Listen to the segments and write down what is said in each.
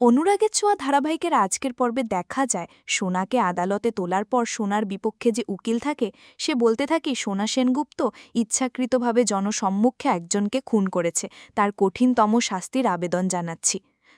অনুরাগের ছোঁয়া ধারাবাহিকের আজকের পর্বে দেখা যায়। সোনাকে আদালতে তোলার পর সোনার বিপক্ষে যে উকিল থাকে, সে বলতে থাকে, সোনা সেনগুপ্ত ইচ্ছাকৃতভাবে জনসম্মুখে একজনকে খুন করেছে। তার কঠিনতম শাস্তির আবেদন জানাচ্ছি।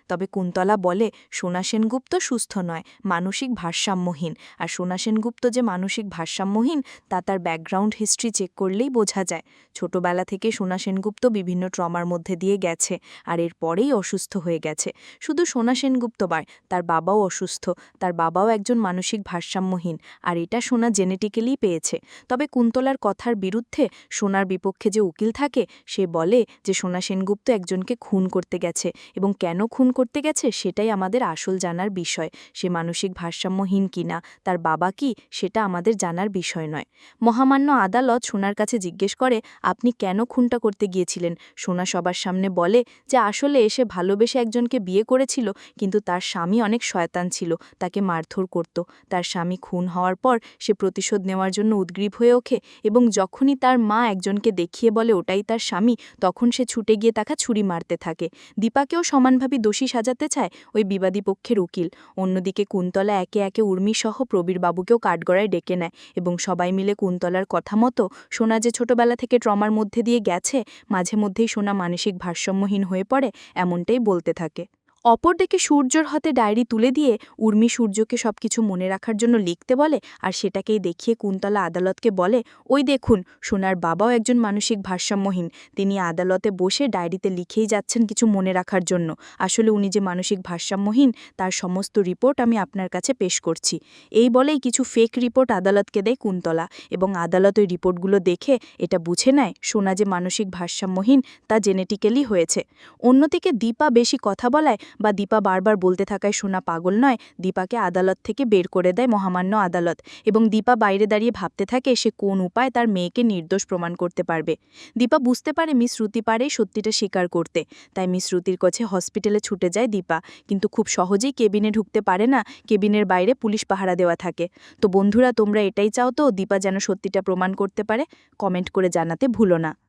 তবে কুন্তলা বলে, সোনা সেনগুপ্ত সুস্থ নয়, মানসিক ভারসাম্যহীন। আর সোনা সেনগুপ্ত যে মানসিক ভারসাম্যহীন, তা তার ব্যাকগ্রাউন্ড হিস্ট্রি চেক করলেই বোঝা যায়। ছোটবেলা থেকে সোনা সেনগুপ্ত বিভিন্ন ট্রমার মধ্যে দিয়ে গেছে, আর এর পরেই অসুস্থ হয়ে গেছে। শুধু সোনা সেনগুপ্ত বার তার বাবাও অসুস্থ, তার বাবাও একজন মানসিক ভারসাম্যহীন, আর এটা সোনা জেনেটিক্যালি পেয়েছে। তবে কুন্তলার কথার বিরুদ্ধে সোনার বিপক্ষে যে উকিল থাকে, সে বলে যে সোনা সেনগুপ্ত একজনকে খুন করতে গেছে, এবং কেন খুন করতে গেছে সেটাই আমাদের আসল জানার বিষয়। সে মানসিক ভারসাম্যহীন কিনা, তার বাবা কি, সেটা আমাদের জানার বিষয় নয়। মহামান্য আদালত সোনার কাছে জিজ্ঞেস করে, আপনি কেন খুনটা করতে গিয়েছিলেন? সোনা সবার সামনে বলে যে, আসলে এসে ভালোবেসে একজনকে বিয়ে করেছিল, কিন্তু তার স্বামী অনেক শয়তান ছিল, তাকে মারধর করত। তার স্বামী খুন হওয়ার পর সে প্রতিশোধ নেওয়ার জন্য উদ্গ্রীব হয়ে ওঠে এবং যখনই তার মা একজনকে দেখিয়ে বলে ওটাই তার স্বামী, তখন সে ছুটে গিয়ে তাকে ছুরি মারতে থাকে। দীপাকেও সমানভাবে দোষী সাজাতে চায়, ওই বিবাদী পক্ষের উকিল। অন্যদিকে কুন্তলা একে একে উর্মিসহ প্রবীরবাবুকেও কাঠগড়ায় ডেকে নেয় এবং সবাই মিলে কুন্তলার কথা মতো সোনা যে ছোটবেলা থেকে ট্রমার মধ্যে দিয়ে গেছে, মাঝে মধ্যেই সোনা মানসিক ভারসাম্যহীন হয়ে পড়ে, এমনটাই বলতে থাকে। অপরদিকে সূর্যর হাতে ডায়েরি তুলে দিয়ে উর্মি সূর্যকে সবকিছু মনে রাখার জন্য লিখতে বলে আর সেটাকেই দেখিয়ে কুন্তলা আদালতকে বলে, ওই দেখুন, সোনার বাবাও একজন মানসিক ভারসাম্যহীন। তিনি আদালতে বসে ডায়েরিতে লিখেই যাচ্ছেন কিছু মনে রাখার জন্য। আসলে উনি যে মানসিক ভারসাম্যহীন, তার সমস্ত রিপোর্ট আমি আপনার কাছে পেশ করছি। এই বলেই কিছু ফেক রিপোর্ট আদালতকে দেয় কুন্তলা এবং আদালত ওই রিপোর্টগুলো দেখে এটা বুঝে নেয় সোনা যে মানসিক ভারসাম্যহীন, তা জেনেটিক্যালি হয়েছে। অন্যদিকে দীপা বেশি কথা বলায় বা দীপা বারবার বলতে থাকায় সোনা পাগল নয়, দীপাকে আদালত থেকে বের করে দেয় মহামান্য আদালত এবং দীপা বাইরে দাঁড়িয়ে ভাবতে থাকে সে কোন উপায় তার মেয়েকে নির্দোষ প্রমাণ করতে পারবে। দীপা বুঝতে পারে মিস শ্রুতি পারে সত্যিটা স্বীকার করতে, তাই মিস শ্রুতির কাছে হসপিটালে ছুটে যায় দীপা। কিন্তু খুব সহজেই কেবিনে ঢুকতে পারে না, কেবিনের বাইরে পুলিশ পাহারা দেওয়া থাকে। তো বন্ধুরা, তোমরা এটাই চাও তো দীপা যেন সত্যিটা প্রমাণ করতে পারে? কমেন্ট করে জানাতে ভুলো না।